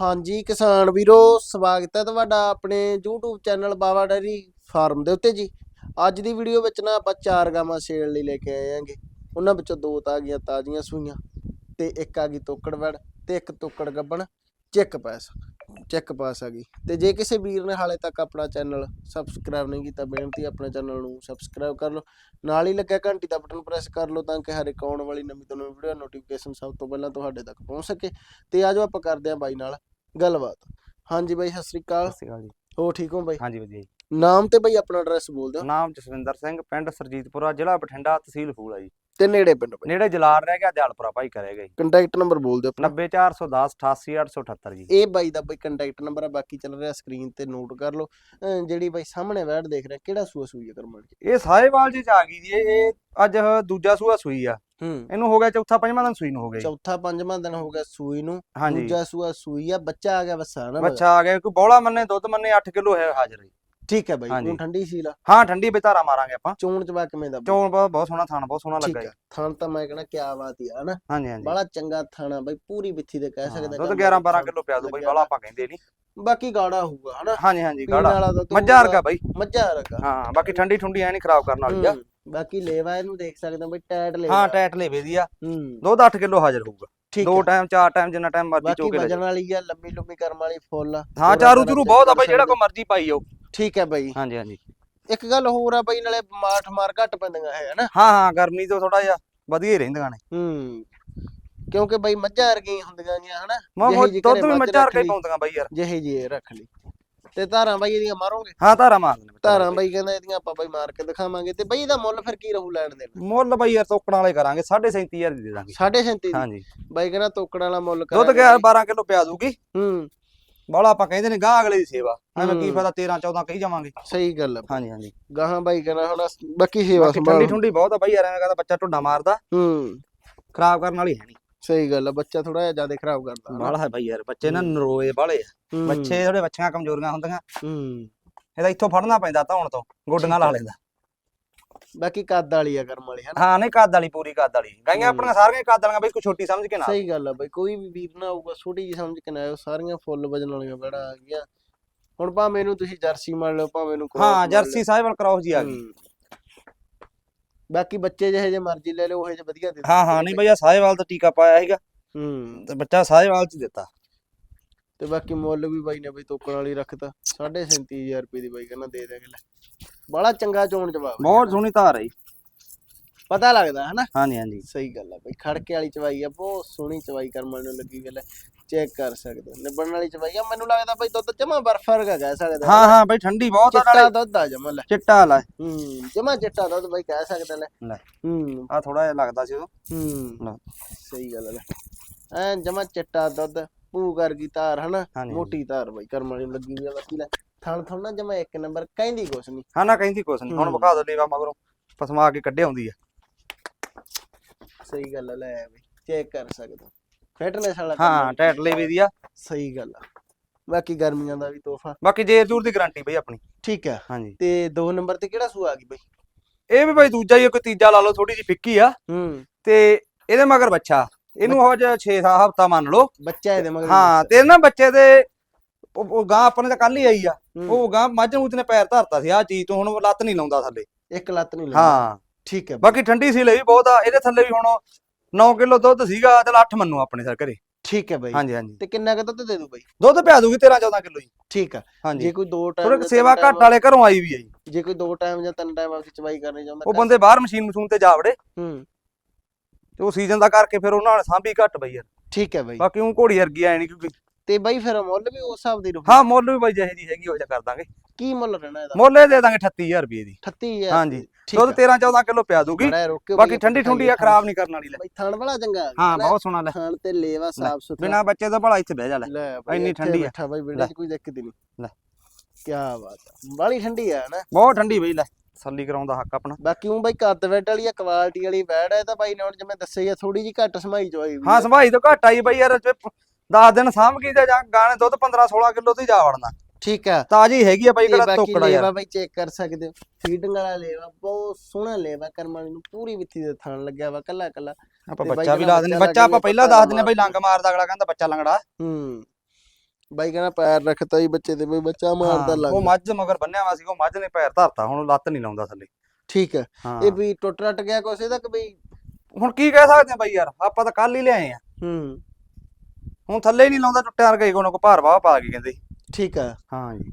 ਹਾਂਜੀ ਕਿਸਾਨ ਵੀਰੋ, ਸਵਾਗਤ ਹੈ ਤੁਹਾਡਾ ਆਪਣੇ YouTube channel Bawa dairy farm ਦੇ ਉੱਤੇ ਜੀ। ਅੱਜ ਦੀ ਵੀਡੀਓ ਵਿੱਚ ਨਾ ਆਪਾਂ ਚਾਰ ਗਾਵਾਂ ਸੇਲ ਲਈ ਲੈ ਕੇ ਆਏ ਆਂਗੇ ਉਹਨਾਂ ਵਿੱਚੋਂ ਦੋ ਤਾਂ ਆ ਗਈਆਂ ਤਾਜ਼ੀਆਂ ਸੂਈਆਂ ਤੇ ਇੱਕ ਆ ਗਈ ਤੋਕੜ ਵੜ ਤੇ ਇੱਕ ਤੋਕੜ ਗੱਬਣ, ਚੈੱਕ ਪਾਸ। ਚੈੱਕ ਪਾਸ ਆ ਗਈ। ਤੇ ਜੇ ਕਿਸੇ ਵੀਰ ਨੇ ਹਾਲੇ ਤੱਕ ਆਪਣਾ ਚੈਨਲ ਸਬਸਕ੍ਰਾਈਬ ਨਹੀਂ ਕੀਤਾ ਬੇਨਤੀ ਆਪਣੇ ਚੈਨਲ ਨੂੰ ਸਬਸਕ੍ਰਾਈਬ ਕਰ ਲਓ। ਨਾਲ ਹੀ ਲੱਗਿਆ ਘੰਟੀ ਦਾ ਬਟਨ ਪ੍ਰੈਸ ਕਰ ਲਓ ਤਾਂ ਕਿ ਹਰ ਇੱਕ ਆਉਣ ਵਾਲੀ ਨਵੀਂ ਤੋਂ ਨਵੀਂ ਵੀਡੀਓ ਨੋਟੀਫਿਕੇਸ਼ਨ ਸਭ ਤੋਂ ਪਹਿਲਾਂ ਤੁਹਾਡੇ ਤੱਕ ਪਹੁੰਚ ਸਕੇ। ਤੇ ਆਜੋ ਆਪਾਂ ਕਰਦੇ ਹਾਂ ਬਾਈ ਨਾਲ ਗੱਲਬਾਤ। ਹਾਂਜੀ ਬਾਈ ਸਤਿ ਸ੍ਰੀ ਅਕਾਲ। ਸਤਿ ਸ਼੍ਰੀ ਅਕਾਲ ਜੀ। ਹੋ ਠੀਕ ਹੋ ਬਾਈ? ਹਾਂਜੀ ਵਧੀਆ ਜੀ। ਨਾਮ ਤੇ ਬਾਈ ਆਪਣਾ ਐਡਰੈਸ ਬੋਲ ਦਿਓ ਨਾਮ ਜਸਵਿੰਦਰ ਸਿੰਘ ਪਿੰਡ ਸਰਜੀਤਪੁਰਾ ਜ਼ਿਲ੍ਹਾ ਬਠਿੰਡਾ ਤਹਿਸੀਲ ਫੂਲਾ ਜੀ। ਤੇ ਨੇੜੇ ਪਿੰਡ ਬਾਈ ਨੇੜੇ ਜਲਾਲ ਰਹਿ ਗਿਆ ਦਿਆਲਪੁਰਾ ਭਾਈ ਕਰੇਗਾ ਜੀ ਕੰਟੈਕਟ ਨੰਬਰ ਬੋਲ ਦਿਓ ਆਪਣਾ। 90410 88878 ਜੀ। ਇਹ ਬਾਈ ਦਾ ਬਾਈ ਕੰਟੈਕਟ ਨੰਬਰ ਆ ਬਾਕੀ ਚੱਲ ਰਿਹਾ ਸਕਰੀਨ ਤੇ ਨੋਟ ਕਰ ਲਓ। ਅਹ ਜਿਹੜੀ ਬਾਈ ਸਾਹਮਣੇ ਵੈੜ ਦੇਖ ਰਿਹਾ ਕਿਹੜਾ ਸੂਆ ਸੂਈ ਹੈ ਕਰਮਲ ਜੀ? ਇਹ ਸਾਹੇਵਾਲ ਜੀ ਚ ਆ ਗਈ ਜੀ ਇਹ ਇਹ ਅੱਜ ਦੂਜਾ ਸੂਆ ਸੂਈ ਆ। ਹੂੰ। ਇਹਨੂੰ ਹੋ ਗਿਆ ਚੌਥਾ ਪੰਜਵਾਂ ਦਿਨ ਸੂਈ ਨੂੰ ਹੋ ਗਿਆ ਜੀ। ਚੌਥਾ ਪੰਜਵਾਂ ਦਿਨ ਹੋ ਗਿਆ ਸੂਈ ਨੂੰ। ਹਾਂਜੀ। ਦੂਜਾ ਸੂਆ ਸੂਈ ਆ ਬੱਚਾ ਆ ਗਿਆ ਬੱਸਾ ਨਾ। ਬੱਚਾ ਆ ਗਿਆ ਕੋਈ ਬੋਲਾ ਮੰਨੇ ਦੁੱਧ ਮੰਨੇ 8 ਕਿਲੋ ਹੈ ਹਾਜ਼ਰ ਜੀ। ਠੀਕ ਹੈ ਬਾਈ ਹਾਂਜੀ। ਹੁਣ ਠੰਡੀ ਸੀ ਲਾ ਹਾਂ ਠੰਡੀ ਬਿਤਾਰਾ ਮਾਰਾਂਗੇ ਆਪਾਂ। ਚੋਣ ਚਵਾ ਕਿਵੇਂ ਦਾ ਬਾਈ? ਚੋਣ ਬਹੁਤ ਬਹੁਤ ਸੋਹਣਾ ਥਾਣ ਬਹੁਤ ਸੋਹਣਾ ਠੀਕ ਲੱਗਾ ਜੀ। ਹੈ ਥਣ ਤਾਂ ਮੈਂ ਕਹਿੰਦਾ ਕਿਆ ਬਾਤ ਹੀ ਆ ਹਨਾ? ਹਾਂਜੀ ਹਾਂਜੀ। ਬੜਾ ਚੰਗਾ ਥਾਣਾ ਬਾਈ ਪੂਰੀ ਵਿੱਥੀ ਦੇ ਕਹਿ ਸਕਦੇ ਦੁੱਧ ਕੰਮ 11 12 ਥਣ ਕਿਲੋ ਪਿਆ ਦੂ ਬਾਈ ਬਾਲਾ ਆਪਾਂ ਕਹਿੰਦੇ ਨਹੀਂ। ਬਾਕੀ ਗਾੜਾ ਹੋਊਗਾ ਹਨਾ? ਹਾਂਜੀ ਹਾਂਜੀ ਪੀਣ ਗਾੜਾ। ਵਾਲਾ ਦੁੱਧ ਮੱਝਾਂ ਹੋਊਗਾ, ਵਰਗਾ ਬਾਈ। ਮੱਝਾਂ ਵਰਗਾ। ਹਾਂ ਬਾਕੀ ਠੰਡੀ ਠੁੰਡੀ ਐ ਨਹੀਂ ਖਰਾਬ ਕਰਨ ਵਾਲੀ ਆ। ਬਾਕੀ ਲੇਵਾ ਇਹਨੂੰ ਦੇਖ ਸਕਦੇ ਹੋ ਬਈ ਟੈਟ ਲੇਵਾ। ਹਾਂ ਟੈਟ ਲੇਵੇ ਦੀ ਆ। ਹੂੰ। ਦੁੱਧ 8 ਕਿਲੋ ਹਾਜ਼ਰ ਹੋਊਗਾ। ਠੀਕ ਦੋ ਟਾਈਮ ਚਾਰ ਟਾਈਮ ਜਿੰਨਾ ਟਾਈਮ ਮਰਜ਼ੀ ਬਾਕੀ ਚੋਕੇ ਲੈ ਵਜਨ ਜਾਓ। ਵਾਲੀ ਆ ਲੰਬੀ ਲੰਬੀ ਕਰਮ ਵਾਲੀ ਫੁੱਲ ਆ। ਹਾਂ ਚਾਰੂ ਚੂਰੂ ਬਹੁਤ ਆ ਬਾਈ ਜਿਹੜਾ ਸਕਦੇ ਕੋ ਮਰਜ਼ੀ ਪਾਈ ਜਾਓ। ਠੀਕ ਹੈ ਬਾਈ। ਹਾਂਜੀ ਹਾਂਜੀ। ਇੱਕ ਗੱਲ ਹੋਰ ਆ ਬਾਈ ਨਾਲੇ ਮਾਠ ਮਾਰ ਘੱਟ ਪੈਂਦੀਆਂ ਹੈ ਹਨਾ? ਹਾਂ ਹਾਂ ਗਰਮੀ ਤੋਂ ਥੋੜਾ ਜਿਹਾ ਵਧੀਆ ਹੀ ਰਹਿੰਦੀਆਂ ਨੇ। ਹੂੰ ਕਿਉਂਕਿ ਬਾਈ ਮੱਝਾਂ ਵਰਗੀਆਂ ਹੁੰਦੀਆਂ ਗੀਆਂ ਹਨਾ? ਮਾ ਜਿਹੀ ਜਿਹੀ ਦੁੱਧ ਘਰੇ ਵੀ ਮੱਝ ਮੱਝਾਂ ਰੱਖ ਲਈ। ਪਾਉਂਦੀਆਂ ਬਾਈ ਯਾਰ। ਜਿਹੇ ਜੀ ਰੱਖ ਲਈ। ਤੇ ਧਾਰਾਂ ਬਾਈ ਇਹਦੀਆਂ ਮਾਰੋਗੇ? ਹਾਂ ਧਾਰਾ ਮਾਰ ਦਿੰਦੇ ਧਾਰਾਂ ਬਾਈ ਕਹਿੰਦਾ ਇਹਦੀਆਂ ਆਪਾਂ ਬਾਈ ਮਾਰ ਕੇ ਦਿਖਾਵਾਂਗੇ ਤੇ ਬਾਈ ਇਹਦਾ ਮੁੱਲ ਫਿਰ ਕੀ ਰਹੂ ਲੈਣ ਦੇ ਮੁੱਲ ਬਾਈ ਯਾਰ ਤੋਕਣ ਵਾਲੇ ਕਰਾਂਗੇ 37500 ਦੀ ਦੇ ਦਾਂਗੇ। 37.5 ਦੀ? ਹਾਂਜੀ। ਬਾਈ ਕਹਿੰਦਾ ਤੋਕੜ ਵਾਲਾ ਮੁੱਲ ਦੁੱਧ ਕਰਾਂਗੇ। ਗਿਆ ਬਾਈ। 12 ਕਿਲੋ ਪਿਆ ਦੂਗੀ ਹੂੰ। ਬਾਲਾ ਆਪਾਂ ਕਹਿੰਦੇ ਨੇ ਗਾਂ ਅਗਲੇ ਦੀ ਸੇਵਾ। ਐਵੇਂ ਕੀ। ਫਾਇਦਾ 13 14 ਕਹੀ ਜਾਵਾਂਗੇ। ਸਹੀ ਗੱਲ ਆ। ਹਾਂਜੀ ਹਾਂਜੀ। ਗਾਹਾਂ ਬਾਈ ਕਹਿੰਦਾ ਹੁਣ ਬਾਕੀ ਸੇਵਾ ਬਾਕੀ ਸੰਭਾਲ। ਠੰਡੀ ਠੁੰਡੀ ਬਹੁਤ ਆ ਬਾਈ ਯਾਰ ਐਵੇਂ ਕਹਿੰਦਾ ਬੱਚਾ ਢੁੱਡਾ ਮਾਰਦਾ। ਹੂੰ। ਖਰਾਬ ਕਰਨ ਵਾਲੀ ਹੈ ਨਹੀਂ ਸਹੀ ਗੱਲ ਆ ਬੱਚਾ ਥੋੜਾ ਜਿਹਾ ਜ਼ਿਆਦਾ ਖਰਾਬ ਕਰਦਾ ਹਨਾ। ਬਾਲਾ ਹੈ ਬਾਈ ਯਾਰ ਬੱਚੇ ਨਾ। ਨਰੋਏ ਬਾਲੇ ਹੂੰ, ਬੱਚੇ ਥੋੜੇ ਬੱਚੀਆਂ ਕਮਜ਼ੋਰੀਆਂ ਹੁੰਦੀਆਂ ਹੂੰ ਇਹਦਾ ਇੱਥੋਂ ਫੜਨਾ ਪੈਂਦਾ ਧੌਣ ਤੋਂ ਗੋਡੀਆਂ ਲਾ ਲੈਂਦਾ ਬਾਕੀ ਕੱਦ ਵਾਲੀ ਆ ਕਰਮ ਵਾਲੀ ਹਨਾ ਹਾਂ ਨਹੀਂ ਕੱਦ ਵਾਲੀ ਪੂਰੀ ਕੱਦ ਵਾਲੀ ਗਾਈਆਂ ਹੂੰ। ਆਪਣੀਆਂ ਸਾਰੀਆਂ ਕੱਦ ਵਾਲੀਆਂ ਬਈ ਕੋਈ ਛੋਟੀ ਸਮਝ ਕੇ ਨਾ ਸਹੀ ਗੱਲ ਆ ਬਾਈ ਕੋਈ ਵੀ ਵੀਰ ਨਾ ਆਊਗਾ ਛੋਟੀ ਜੀ ਸਮਝ ਕੇ ਨਾ ਆਇਓ ਸਾਰੀਆਂ ਫੁੱਲ ਵਜਨ ਵਾਲੀਆਂ ਬੜਾ ਆ ਗਈਆਂ ਹੁਣ ਭਾਵੇਂ ਇਹਨੂੰ ਤੁਸੀਂ ਜਰਸੀ ਮੰਨ ਲਓ ਭਾਵੇਂ ਇਹਨੂੰ cross ਹਾਂ ਮੰਨ ਜਰਸੀ ਸਾਹਿਬਲ ਕ੍ਰਾਸ ਜੀ। ਆ ਗਈ ਹੂੰ। ਬਾਕੀ ਬੱਚੇ ਜਿਹੇ ਜੇ ਮਰਜ਼ੀ ਲੈ ਲਓ ਉਹ ਜਿਹੇ ਵਧੀਆ ਦੇ ਹਾਂ ਹਾਂ ਨਹੀਂ ਬਈ ਆ ਸਾਹੇਵਾਲ ਦਾ ਟੀਕਾ ਪਾਇਆ ਸੀਗਾ। ਹੂੰ। ਤੇ ਬੱਚਾ ਸਾਹੇਵਾਲ ਚ ਦਿੱਤਾ। ਤੇ ਬਾਕੀ ਮੁੱਲ ਵੀ ਬਾਈ ਨੇ ਬਈ ਤੋਕਣ ਵਾਲੀ ਰੱਖਤਾ। 37500 ਰੁਪਏ ਦੀ ਬਾਈ ਕਹਿੰਦਾ ਦੇ ਦੇਗੇ ਲੈ। ਬੜਾ ਚੰਗਾ ਚੋਣ ਜਵਾਬ ਬਹੁਤ ਸੋਹਣੀ ਧਾਰ ਹੈ ਜੀ। ਪਤਾ ਲੱਗਦਾ ਹਨਾ? ਹਾਂਜੀ ਹਾਂਜੀ। ਸਹੀ ਗੱਲ ਆ ਬਈ ਖੜਕੇ ਵਾਲੀ ਚਵਾਈ ਆ ਬਹੁਤ ਸੋਹਣੀ ਚਵਾਈ ਕਰਮਣ ਨੂੰ ਲੱਗੀ ਗੱਲ ਚੈੱਕ ਕਰ ਸਕਦੇ ਹੋ। ਨਿਬੜਨ ਵਾਲੀ ਚਵਾਈ ਆ ਮੈਨੂੰ ਲੱਗਦਾ ਬਈ ਦੁੱਧ ਜਮਾ ਬਰਫ ਵਰਗਾ ਕਹਿ ਸਕਦੇ ਹਾਂ ਹਾਂ ਬਈ ਠੰਡੀ ਬਹੁਤ ਆ ਚਿੱਟਾ ਨਾਲੇ। ਦੁੱਧ ਆ ਜਮਾ ਲੈ। ਚਿੱਟਾ ਲੈ। ਹੂੰ ਜਮਾ ਚਿੱਟਾ ਦੁੱਧ ਬਈ ਕਹਿ ਸਕਦੇ ਲੈ। ਲੈ। ਹੂੰ। ਆ ਥੋੜਾ ਜਿਹਾ ਲੱਗਦਾ ਸੀ ਉਦੋਂ। ਹੂੰ ਲੈ। ਸਹੀ ਗੱਲ ਆ ਲੈ। ਐ ਜਮਾ ਚਿੱਟਾ ਦੁੱਧ ਭੂ ਕਰ ਗਈ ਧਾਰ ਹਨਾ? ਹਾਂਜੀ ਮੋਟੀ ਧਾਰ ਬਈ ਕਰਮ ਵਾਲੀ ਨੂੰ ਲੱਗੀ ਵੀ ਆ ਬਾਕੀ ਲੈ ਥਣ ਥਣ ਨਾ ਜਮਾ ਇੱਕ ਨੰਬਰ ਕਹਿੰਦੀ ਕੁਛ ਨਹੀਂ ਹਾਂ ਨਾ ਕਹਿੰਦੀ ਕੁਛ ਨਹੀਂ ਹੁਣ ਹੂੰ। ਵਿਖਾ ਦੋ ਲੇਵਾ ਮਗਰੋਂ। ਪਸਮਾ ਕੇ ਕੱਢੇ ਆਉਂਦੀ ਆ। ਸਹੀ ਗੱਲ ਆ ਲੈ ਬਈ ਚੈੱਕ ਕਰ ਸਕਦੇ। ਫਿਟਨੈਸ ਵਾਲਾ ਕੰਮ ਹਾਂ ਆ। ਟੈਟ ਲੇਵੇ ਦੀ ਆ ਸਹੀ ਗੱਲ ਆ। ਬਾਕੀ ਗਰਮੀਆਂ ਦਾ ਵੀ ਤੋਹਫਾ। ਬਾਕੀ ਜੇਰ ਜੂਰ ਦੀ ਗਾਰੰਟੀ ਬਈ ਆਪਣੀ। ਠੀਕ ਆ। ਹਾਂਜੀ। ਤੇ ਦੋ ਨੰਬਰ ਤੇ ਕਿਹੜਾ ਸੂ ਆ ਗਈ ਬਈ? ਇਹ ਵੀ ਬਈ ਦੂਜਾ ਹੀ ਆ, ਕੋਈ ਤੀਜਾ ਲਾ ਲਓ ਥੋੜੀ ਜਿਹੀ ਫਿੱਕੀ ਆ। ਹੂੰ। ਤੇ ਇਹਦੇ ਮਗਰ ਬੱਚਾ। ਇਹਨੂੰ ਹੋ ਜਾ 6-7 ਹਫ਼ਤਾ ਮੰਨ ਲਓ। ਬੱਚਾ ਇਹਦੇ ਮਗਰ ਹਾਂ ਤੇ ਨਾ ਬੱਚੇ ਦੇ ਉਹ ਉਹ ਗਾਂ ਆਪਣੇ ਤਾਂ ਕੱਲ ਹੀ ਆਈ ਆ। ਉਹ ਗਾਂ ਮੱਝ ਨੂੰ ਨੇ ਪੈਰ ਧਰਤਾ ਸੀ ਆ ਚੀਜ਼ ਤੋਂ ਹੁਣ ਉਹ ਲੱਤ ਨਹੀਂ ਲਾਉਂਦਾ ਥੱਲੇ। ਇੱਕ ਲੱਤ ਨਹੀਂ ਲੱਗਦੀ ਹਾਂ। ਠੀਕ ਹੈ ਬਾਕੀ ਠੰਡੀ ਸੀ ਲਈ ਵੀ ਬਹੁਤ ਆ ਇਹਦੇ ਥੱਲੇ ਵੀ ਹੁਣ 9 ਕਿਲੋ ਦੁੱਧ ਸੀਗਾ ਤੇ 8 ਮੰਨੂ ਆਪਣੇ ਸਰ ਘਰੇ। ਠੀਕ ਹੈ ਬਈ। ਹਾਂਜੀ ਹਾਂਜੀ। ਤੇ ਕਿੰਨਾ ਕੁ ਦੁੱਧ ਦੇ ਦੂ ਬਈ? ਦੁੱਧ ਪਿਆ ਦੂਗੀ 13 14 ਕਿਲੋ ਜੀ। ਠੀਕ ਆ। ਹਾਂਜੀ। ਜੇ ਕੋਈ ਦੋ ਥੋੜੇ ਟਾਈਮ ਸੇਵਾ ਘੱਟ ਵਾਲੇ ਘਰੋਂ ਆਈ ਵੀ ਆ ਜੀ। ਜੇ ਕੋਈ ਦੋ ਟਾਈਮ ਜਾਂ ਤਿੰਨ ਟਾਈਮ ਆਪਦੀ ਚਵਾਈ ਕਰਨੀ ਚਾਹੁੰਦਾ ਉਹ ਬੰਦੇ ਬਾਹਰ ਮਸ਼ੀਨ ਮਸ਼ੂਨ ਤੇ ਜਾ ਵੜੇ। ਹੂੰ। ਤੇ ਉਹ ਸੀਜ਼ਨ ਦਾ ਕਰਕੇ ਫਿਰ ਉਹਨਾਂ ਨੇ ਸਾਂਭੀ ਘੱਟ ਬਈ ਯਾਰ। ਠੀਕ ਹੈ ਬਈ। ਬਾਕੀ ਉਹ ਘੋੜੀ ਵਰਗੀ ਐ ਨਹੀਂ ਕਿਉਂਕਿ। ਤੇ ਬਈ ਫਿਰ ਮੁੱਲ ਵੀ ਉਸ ਹਿਸਾਬ ਦੀ ਰਹੂ। ਹਾਂ ਮੁੱਲ ਵੀ ਬਾਈ ਜਿਹੇ ਜੀ ਹੈਗੀ ਉਹ ਜਾ ਕਰ ਦਾਂਗੇ। ਕੀ ਮੁੱਲ ਰਹਿਣਾ ਇਹਦਾ? ਮੁੱਲ ਇਹ ਦੇ ਦਾਂਗੇ 38000 ਰੁਪਏ ਦੀ। 38000 ਹਾਂਜੀ। ਦੁੱਧ ਆ। 13 14 ਕਿਲੋ ਪਿਆ ਦੂਗੀ ਬੜਾ ਬਾਕੀ ਠੰਡੀ ਠੁੰਡੀ ਆ ਖਰਾਬ ਨਹੀਂ ਕਰਨ ਵਾਲੀ ਲੈ। ਬਈ ਥਣ ਬੜਾ ਚੰਗਾ। ਹੈ ਬਹੁਤ ਸੋਹਣਾ ਲੈ। ਥਣ ਤੇ ਲੇਵਾ ਸਾਫ਼ ਸੁਥਰਾ। ਬਿਨਾ ਬੱਚੇ ਤੋਂ ਭਲਾ ਇੱਥੇ ਬਹਿ ਜਾ ਲੈ। ਇੰਨੀ ਠੰਡੀ ਆ। ਬੈਠਾ ਬਈ। 'ਚ ਕੋਈ ਦਿੱਕਤ ਨਹੀਂ। ਲੈ। ਕੀ ਬਾਤ ਹੈ ਬਾਲੀ ਠੰਡੀ ਆ ਨਾ ਬਹੁਤ ਠੰਡੀ ਬਈ ਲੈ। ਸੱਲੀ ਕਰਾਉਂਦਾ ਹੱਕ ਆਪਣਾ। ਬਾਕੀ ਉਹ ਬਾਈ ਕੱਦ ਵੈਟ ਵਾਲੀ ਆ ਕੁਆਲਿਟੀ ਵਾਲੀ ਬੈੜ ਹੈ ਤਾਂ ਬਾਈ ਨੇ ਹੁਣ ਜਿਵੇਂ ਦੱਸਿਆ ਆ ਥੋੜੀ ਜੀ ਘੱਟ ਸਮਾਈ ਚ ਹੋਈ ਹਾਂ ਸੰਭਾਈ ਤੋਂ ਘੱਟ ਆਈ ਬਈ ਯਾਰ 10 ਦਿਨ ਸਾਂਭ ਤੇ ਜਾਂ ਗਾਣੇ ਦੁੱਧ 15 16 ਕਿਲੋ ਤੇ ਜਾ ਵੜਨਾ। ਠੀਕ ਆ। ਤਾਜੀ ਹੈਗੀ ਆ ਬਈ ਕਿਹੜਾ ਤੋਕੜਾ ਯਾਰ। ਬਾਈ ਚੈੱਕ ਕਰ ਸਕਦੇ ਹੋ। ਫੀਡਿੰਗ ਵਾਲਾ ਲੇਵਾ ਬਹੁਤ ਸੋਹਣਾ ਲੇਵਾ ਕਰਮ ਨੂੰ ਪੂਰੀ ਵਿੱਥੀ ਦੇ ਥਣ ਲੱਗਿਆ ਵਾ ਕੱਲਾ ਕੱਲਾ। ਆਪਾਂ ਬੱਚਾ ਵੀ ਲਾ ਦਿੰਦੇ ਬੱਚਾ ਆਪਾਂ ਪਹਿਲਾਂ ਦੱਸ ਦਿੰਦੇ ਬਈ ਲੰਗ ਮਾਰਦਾ ਅਗਲਾ ਕਹਿੰਦਾ ਬੱਚਾ ਲੰਗੜਾ ਹੂੰ ਬਾਈ ਕਹਿੰਦਾ ਪੈਰ ਰੱਖਤਾ ਜੀ ਬੱਚੇ ਤੇ ਬਈ ਬੱਚਾ ਮਾਰਦਾ ਹਾਂ, ਲੱਗ ਉਹ ਮੱਝ ਮਗਰ ਬੰਨਿਆ ਵਾ ਸੀ ਉਹ ਮੱਝ ਨੇ ਪੈਰ ਧਰਤਾ ਹੁਣ ਲੱਤ ਨਹੀਂ ਲਾਉਂਦਾ ਥੱਲੇ। ਠੀਕ ਹੈ ਹਾਂ। ਇਹ ਵੀ ਟੁੱਟ ਟੱਟ ਗਿਆ ਕੁਛ ਇਹਦਾ ਕਿ ਬਈ ਹੁਣ ਕੀ ਕਹਿ ਸਕਦੇ ਆ ਬਾਈ ਯਾਰ ਆਪਾਂ ਤਾਂ ਕੱਲ ਹੀ ਲਿਆਏ ਆ। ਹੂੰ। ਹੁਣ ਥੱਲੇ ਹੀ ਨਹੀਂ ਲਾਉਂਦਾ ਟੁੱਟਿਆ ਵਰਗਾ ਹੀ ਕੋਨੋਂ ਕੋ ਭਾਰ ਵਾਹ ਪਾ ਕੇ ਕਹਿੰਦੇ। ਠੀਕ ਆ ਹਾਂ ਜੀ।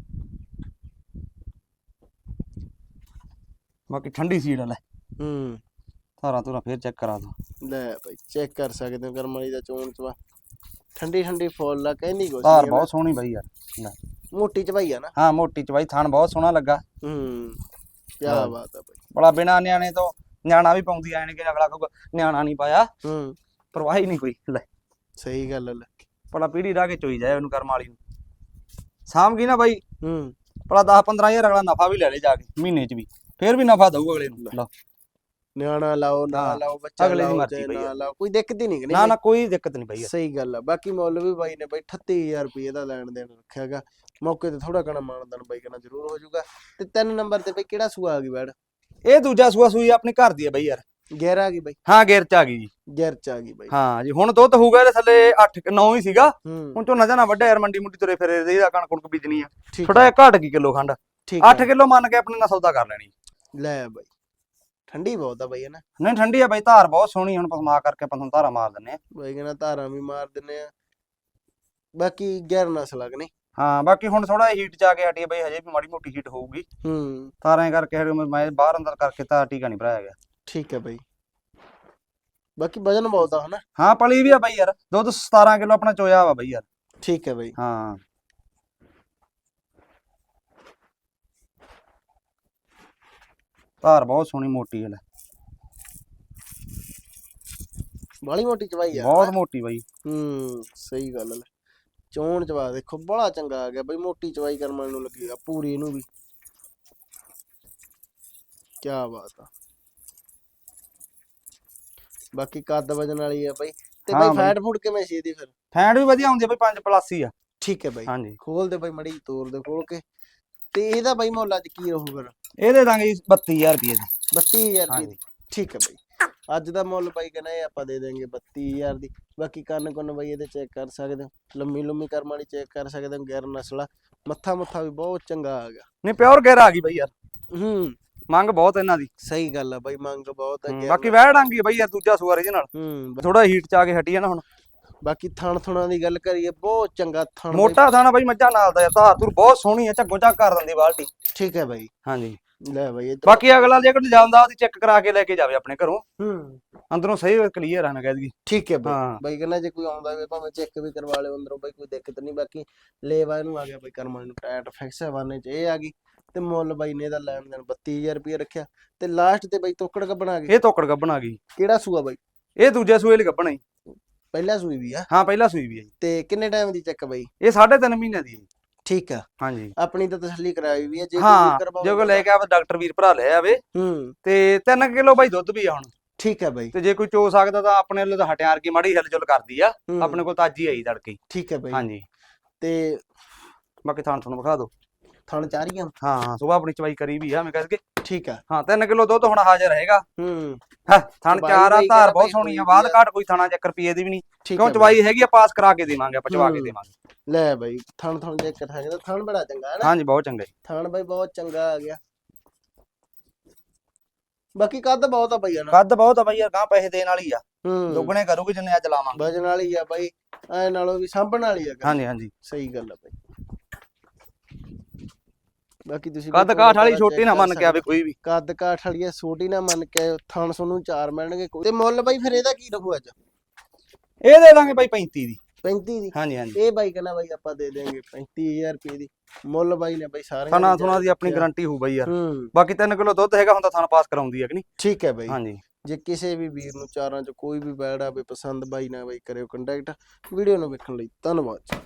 ਬਾਕੀ ਠੰਡੀ ਸੀੜ ਲੈ। ਹੂੰ। ਧਾਰਾਂ ਧੁਰਾਂ ਫੇਰ ਚੈੱਕ ਕਰਾ ਦੋ। ਲੈ ਬਾਈ ਚੈੱਕ ਕਰ ਸਕਦੇ ਹੋ ਕਰਮਾਲੀ ਦਾ ਚੋਣ ਚਵਾ। ਠੰਡੀ ਠੰਡੀ ਫੁੱਲ ਆ ਕਹਿੰਦੀ ਕੁਛ ਧਾਰ ਨੀ, ਬਹੁਤ ਸੋਹਣੀ ਬਾਈ ਯਾਰ ਲੈ। ਮੋਟੀ ਚਵਾਈ ਆ ਨਾ। ਹਾਂ ਮੋਟੀ ਚ ਬਾਈ ਥਣ ਬਹੁਤ ਸੋਹਣਾ ਲੱਗਾ। ਹੂੰ ਕੀ ਹਾਂ। ਬਾਤ ਆ ਬਾਈ। ਬੜਾ ਬਿਨਾ ਨਿਆਣੇ ਤੋਂ ਨਿਆਣਾ ਵੀ ਪਾਉਂਦੀ ਐਣ ਕਿ ਅਗਲਾ ਕਹੂਗਾ ਨਿਆਣਾ ਨਹੀਂ ਪਾਇਆ। ਹੂੰ। ਪਰਵਾਹ ਹੀ ਨਹੀਂ ਕੋਈ ਲੈ। ਸਹੀ ਗੱਲ ਆ ਲੈ। ਭਲਾ ਪੀੜੀ ਰਾਹ ਕੇ ਚੋਈ ਜਾਏ ਉਹਨੂੰ ਕਰਮ ਵਾਲੀ ਨੂੰ। ਸਾਂਭ ਗਈ ਨਾ ਬਾਈ? ਹੂੰ। ਭਲਾ 10 15000 ਅਗਲਾ ਨਫਾ ਵੀ ਲੈ ਲੇ ਜਾ ਕੇ। ਮਹੀਨੇ ਚ ਵੀ। ਫੇਰ ਵੀ ਨਫਾ ਦਊ ਅਗਲੇ ਨੂੰ। ਲਓ। ਨਿਆਣਾ ਲਾਓ ਨਾ ਲਾਓ ਬੱਚਾ ਅਗਲੇ ਦੀ ਮਰਜ਼ੀ ਬਈ ਨਾ। ਲਾਓ। ਕੋਈ ਦਿੱਕਤ ਹੀ ਨਹੀਂ ਨਾ ਨਾ ਕੋਈ ਦਿੱਕਤ ਨਹੀਂ ਬਾਈ। ਸਹੀ ਗੱਲ ਆ। ਬਾਕੀ ਮੁੱਲ ਵੀ ਬਾਈ ਨੇ ਬਾਈ 38000 ਰੁਪਏ ਦਾ ਲੈਣ ਦੇਣ ਰੱਖਿਆਗਾ ਮੌਕੇ ਤੇ ਥੋੜਾ ਕਣਾ ਮਾਨਦਾਨ ਬਾਈ ਕਣਾ ਜ਼ਰੂਰ ਹੋ ਜਾਊਗਾ। ਤੇ ਤਿੰਨ ਨੰਬਰ ਤੇ ਬਾਈ ਕਿਹੜਾ ਸੂਆ ਆ ਗਈ ਬੈੜ ਇਹ ਦੂਜਾ ਸੂਆ ਸੂਈ ਆਪਣੀ ਘਰ ਦੀ ਹੈ ਬਾਈ ਯਾਰ। 11 ਆ ਗਈ ਬਾਈ। ਹਾਂ ਗੇਰ ਚ ਆ ਗਈ ਜੀ। 11 ਚ ਆ ਗਈ ਬਾਈ। ਹਾਂ ਜੀ ਹੁਣ ਦੁੱਧ ਹੋਊਗਾ ਇਹਦੇ ਥੱਲੇ 8 9 ਹੀ ਸੀਗਾ। ਹੁਣ ਝੋਨਾ ਝਾਨਾ ਵੱਡਾ ਯਾਰ ਮੰਡੀ ਮੁੰਡੀ ਤੁਰੇ ਫਿਰੇ ਇਹਦਾ ਕਣਕ ਕੁਣਕ ਬੀਜਣੀ ਆ। ਥੋੜਾ ਜਿਹਾ ਘਟ ਗਈ ਕਿਲੋ ਖੰਡ। ਠੀਕ 8 ਕਿਲੋ ਮੰਨ ਕੇ ਆਪਣੇ ਨਾਲ ਸੌਦਾ ਕਰ ਲੈਣੀ। ਲੈ ਬਾਈ। ਠੰਡੀ ਬਹੁਤ ਆ ਬਾਈ ਹੈ ਨਾ? ਨਹੀਂ ਠੰਡੀ ਆ ਬਾਈ ਧਾਰ ਬਹੁਤ ਸੋਹਣੀ ਹੁਣ ਪਸਮਾ ਕਰਕੇ ਆਪਾਂ ਤੁਹਾਨੂੰ ਧਾਰਾ ਮਾਰ ਦਿੰਨੇ ਆ। ਬਾਈ ਕਹਿੰਦਾ ਧਾਰਾਂ ਵੀ ਮਾਰ ਦਿੰਨੇ ਆ। ਬਾਕੀ 11 ਨਸਲ ਆ ਕਿ ਨਹੀਂ? ਹਾਂ ਬਾਕੀ ਹੁਣ ਥੋੜਾ ਹੀਟ ਚ ਆ ਕੇ ਹਟੀ ਬਾਈ ਹਜੇ ਵੀ ਮਾੜੀ ਮੋਟੀ ਹੀਟ ਹੋਊਗੀ। ਹੂੰ। ਤਾਰਾਂ ਕਰਕੇ ਹਜੇ ਮੈਂ ਬਾਹਰ ਅੰਦਰ ਕਰਕੇ ਤਾਂ ਟੀਕਾ ਨਹੀਂ ਭਰਾਇਆ ਗਿਆ। ਠੀਕ ਹੈ ਬਾਈ। ਬਾਕੀ ਵਜਨ ਬਹੁਤ ਆ ਹਨਾ? ਹਾਂ ਪਲੀ ਵੀ ਆ ਬਾਈ ਯਾਰ। ਦੁੱਧ 17 ਕਿਲੋ ਆਪਣਾ ਚੋਇਆ ਵਾ ਬਾਈ ਯਾਰ। ਠੀਕ ਹੈ ਬਾਈ। ਹਾਂ। ਧਾਰ ਬਹੁਤ ਸੋਹਣੀ ਮੋਟੀ ਹੈ ਲੈ ਬਾਲੀ ਮੋਟੀ ਚਵਾਈ ਆ। ਬਹੁਤ ਮੋਟੀ ਬਾਈ। ਹੂੰ ਸਹੀ ਗੱਲ ਹੈ ਚੋਣ ਚਵਾ ਦੇਖੋ ਬੜਾ ਚੰਗਾ ਆ ਗਿਆ ਬਈ ਮੋਟੀ ਚਵਾਈ ਕਰਮਣ ਨੂੰ ਲੱਗੀ ਆ ਪੂਰੀ ਇਹਨੂੰ ਵੀ। ਕੀ ਬਾਤ ਆ। ਬਾਕੀ ਕੱਦ ਵਜਨ ਵਾਲੀ ਆ ਬਈ। ਤੇ ਹਾਂ ਬਈ ਬਈ। ਫੈਟ ਫੂਡ ਕਿਵੇਂ ਸੀ ਇਹਦੀ ਫਿਰ? ਫੈਂਡ ਵੀ ਵਧੀਆ ਹੁੰਦੀ ਆ ਬਾਈ 5 ਪਲੱਸ ਹੀ ਆ। ਠੀਕ ਹੈ ਬਈ। ਹਾਂਜੀ। ਖੋਲ ਦੇ ਬਈ ਮੜੀ ਤੋੜ ਦੇ ਖੋਲ ਕੇ। ਤੇ ਇਹਦਾ ਬਈ ਮੁੱਲ ਅੱਜ ਕੀ ਰਹੂ ਫਿਰ? ਇਹ ਦੇ ਦਾਂਗੇ ਜੀ 32000 ਰੁਪਏ ਦੀ। 32000 ਰੁਪਏ ਹਾਂਜੀ। ਦੀ ਠੀਕ ਹੈ ਬਈ। ਅੱਜ ਦਾ ਮੁੱਲ ਬਾਈ ਕਹਿੰਦਾ ਇਹ ਆਪਾਂ ਦੇ ਦੇਾਂਗੇ 32000 ਦੀ। ਬਾਕੀ ਕੰਨ ਕੁੰਨ ਬਈ ਇਹਦੇ ਚੈੱਕ ਕਰ ਸਕਦੇ ਹੋ। ਲੰਮੀ ਲੰਮੀ ਕਰਮ ਵਾਲੀ ਚੈੱਕ ਕਰ ਸਕਦੇ ਹੋ ਗੈਰ ਨਸਲਾ। ਮੱਥਾ ਮੁੱਥਾ ਵੀ ਬਹੁਤ ਚੰਗਾ ਆ ਗਿਆ। ਨਹੀਂ ਪਿਓਰ ਗੇਰ ਆ ਗਈ ਬਾਈ ਯਾਰ। ਹੂੰ। ਮੰਗ ਬਹੁਤ ਇਹਨਾਂ ਦੀ। ਸਹੀ ਗੱਲ ਆ ਬਾਈ ਮੰਗ ਬਹੁਤ ਹੂੰ, ਗੈਰ ਬਾਕੀ ਵਹਿ ਡਾਂਗੀ ਬਾਈ ਯਾਰ ਦੂਜਾ ਸੂਆ ਇਹਦੇ ਨਾਲ ਹੂੰ ਥੋੜਾ ਹੀਟ ਚ ਆ ਕੇ ਹਟੀ ਆ ਨਾ ਹੁਣ। ਬਾਕੀ ਥਣ ਥੁਣਾ ਦੀ ਗੱਲ ਕਰੀਏ ਬਹੁਤ ਚੰਗਾ ਥਣ। ਮੋਟਾ ਥਾਣਾ ਬਾਈ ਮੱਝਾਂ ਨਾਲ ਦਾ ਯਾਰ ਧਾਰ ਧੂਰ ਬਹੁਤ ਸੋਹਣੀ ਆ ਝੱਗੋ ਝੱਗ ਕਰ ਦਿੰਦੀ ਬਾਲਟੀ। ਠੀਕ ਹੈ ਬਾਈ। ਹਾਂਜੀ। ਲੈ ਬਾਈ ਬਾਕੀ ਅਗਲਾ ਜੇ ਕੋਈ ਜਾਂਦਾ ਉਹਦੀ ਚੈੱਕ ਕਰਾ ਕੇ ਲੈ ਕੇ ਜਾਵੇ ਆਪਣੇ ਘਰੋਂ। ਹੂੰ। ਅੰਦਰੋਂ ਸਹੀ ਕਲੀਅਰ ਆ ਨਾ ਕਹਿ ਦਈਏ। ਠੀਕ ਹੈ ਬਾਈ। ਬਾਈ ਕਹਿੰਦਾ ਜੇ ਕੋਈ ਆਉਂਦਾ ਹੋਵੇ ਭਾਵੇਂ ਚੈੱਕ ਵੀ ਕਰਵਾ ਲਿਓ ਅੰਦਰੋਂ ਬਾਈ ਕੋਈ ਦਿੱਕਤ ਨਹੀਂ। ਬਾਕੀ ਲੇਵਾ ਇਹਨੂੰ ਆ ਗਿਆ ਬਾਈ ਕਰਮਾਂ ਨੂੰ ਟਾਇਟ ਫਿਕਸ ਹੈ ਵਾਨੇ ਚ ਇਹ ਆ ਗਈ। ਤੇ ਮੁੱਲ ਬਾਈ ਨੇ ਇਹਦਾ ਲੈਣ ਦੇਣ 32000 ਰੁਪਏ ਰੱਖਿਆ ਤੇ ਲਾਸਟ ਤੇ ਬਾਈ ਤੋਕੜ ਕ ਬਣਾ ਗਏ ਇਹ ਤੋਕੜ ਗੱਬਣ ਆ ਗਈ। ਕਿਹੜਾ ਸੂਆ ਬਾਈ? ਇਹ ਦੂਜੇ ਸੂਏ ਲਈ ਗੱਬਣ ਆ ਪਹਿਲਾ ਸੂਈ ਵੀ ਆ। ਹਾਂ ਪਹਿਲਾ ਸੂਈ ਵੀ ਆ ਤੇ ਕਿੰਨੇ ਟਾਈਮ ਦੀ ਚੈੱਕ ਬਾਈ? ਇਹ 3.5 ਮਹੀਨਿਆਂ ਦੀ ਹੈ। ਠੀਕ ਆ। ਹਾਂਜੀ। ਆਪਣੀ ਤਾਂ ਤਸੱਲੀ ਕਰਾਈ ਵੀ ਆ ਜੇ ਹਾਂ ਕੋਈ ਜੇ ਕੋਈ ਲੈ ਕੇ ਆਵੇ ਡਾਕਟਰ ਵੀਰ ਭਰਾ ਲੈ ਆਵੇ। ਹੂੰ। ਤੇ 3 ਕਿਲੋ ਬਾਈ ਦੁੱਧ ਵੀ ਆ ਹੁਣ। ਠੀਕ ਹੈ ਬਾਈ। ਤੇ ਜੇ ਕੋਈ ਚੋ ਸਕਦਾ ਤਾਂ ਆਪਣੇ ਵੱਲੋਂ ਤਾਂ ਹਟਿਆਰ ਕੀ ਮਾੜੀ ਹਿਲਜੁਲ ਕਰਦੀ ਆ। ਹੂੰ, ਆਪਣੇ ਕੋਲ ਤਾਜੀ ਆਈ ਤੜਕੇ। ਹੀ। ਠੀਕ ਹੈ ਬਾਈ। ਹਾਂਜੀ। ਤੇ ਬਾਕੀ ਥਾਣ ਤੁਹਾਨੂੰ ਵਿਖਾ ਦਿਓ। ਥਣ ਚਾਰੀਆਂ ਹਾਂ ਹਾਂ ਸੁਬਾ ਆਪਣੀ ਚਵਾਈ ਕਰੀ ਵੀ ਆ ਮੈਂ ਕਹਿ ਠੀਕ ਆ। ਹਾਂ 3 ਕਿਲੋ ਦੁੱਧ ਹੁਣ ਹਾਜ਼ਰ ਰਹੇਗਾ ਹੂੰ। ਹਾਂ, ਥਣ ਚਾਰ ਆ ਧਾਰ ਬਹੁਤ ਸੋਹਣੀ ਆ ਵੀ ਘਾਟ ਕੋਈ ਥਣਾ ਚੱਕ ਰੁਪਏ ਦੀ ਵੀ ਨਹੀਂ। ਕਿਉਂ। ਚਵਾਈ ਹੈਗੀ ਆ ਪਾਸ ਕਰਾ ਕੇ ਦੇਵਾਂਗੇ ਆਪਾਂ ਚਵਾ ਕੇ। ਦੇਵਾਂਗੇ। ਲੈ ਬਾਈ ਥਣ ਥਣ ਚੈੱਕ ਕਰ ਸਕਦਾ ਥਣ ਬੜਾ ਚੰਗਾ ਹੈ ਨਾ। ਹਾਂਜੀ ਬਹੁਤ ਚੰਗਾ ਜੀ। ਥਣ ਬਾਈ ਬਹੁਤ ਚੰਗਾ ਆ ਗਿਆ। ਬਾਕੀ ਕੱਦ ਬਹੁਤ ਆ ਬਾਈ ਨਾ ਕੱਦ ਬਹੁਤ ਆ ਬਾਈ ਯਾਰ ਗਾਂ ਪੈਸੇ ਦੇਣ ਵਾਲੀ ਆ। ਹੂੰ। ਦੁੱਗਣੇ ਕਰੂਗੀ ਜਿੰਨੇ ਅੱਜ ਲਾਵਾਂਗੇ। ਵਜਨ ਵਾਲੀ ਆ ਬਾਈ ਐ ਨਾਲੋਂ ਵੀ ਸਾਂਭਣ ਵਾਲੀ ਆ। ਹਾਂਜੀ ਹਾਂਜੀ। ਸਹੀ ਗੱਲ ਆ ਬਾਈ। ਬਾਕੀ ਤੁਸੀਂ ਕੱਦ ਕਾਠ ਵਾਲੀ ਛੋਟੀ ਨਾ ਮੰਨ ਕੇ ਆਵੇ। ਕੋਈ ਵੀ। ਕੱਦ ਕਾਠ ਵਾਲੀ ਆ ਛੋਟੀ ਨਾ ਮੰਨ ਕੇ ਥਣ ਤੁਹਾਨੂੰ ਚਾਰ ਮਿਲਣਗੇ ਕੋਈ। ਤੇ ਮੁੱਲ ਬਾਈ ਫਿਰ ਇਹਦਾ ਕੀ ਰਹੂ ਅੱਜ? ਇਹ ਦੇ ਦਾਂਗੇ ਬਾਈ 35 ਦੀ। 35 ਦੀ? ਹਾਂਜੀ ਹਾਂਜੀ। ਇਹ ਬਾਈ ਕਹਿੰਦਾ ਬਾਈ ਆਪਾਂ ਦੇ ਦੇਾਂਗੇ 35000 ਰੁਪਏ ਦੀ। ਮੁੱਲ ਬਾਈ ਨੇ ਬਾਈ ਸਾਰੇ ਥਣਾ ਥੁਣਾ ਦੀ ਆਪਣੀ ਗਾਰੰਟੀ ਹੋਊ ਬਾਈ ਯਾਰ। ਬਾਕੀ 3 ਕਿਲੋ ਦੁੱਧ ਹੈਗਾ ਤਾਂ ਥਣ ਪਾਸ ਕਰਾਉਂਦੀ ਹੈ ਕਿ ਨਹੀਂ? ਠੀਕ ਹੈ ਬਾਈ। ਹਾਂਜੀ। ਜੇ ਕਿਸੇ ਵੀ ਵੀਰ ਨੂੰ ਚਾਰਾਂ ਚ ਕੋਈ ਵੀ ਬੈੜ ਆਵੇ ਪਸੰਦ ਬਾਈ ਨਾਲ ਬਾਈ ਕਰਿਓ ਕੰਟੈਕਟ ਵੀਡੀਓ ਨੂੰ ਵੇਖਣ ਲਈ ਧੰਨਵਾਦ।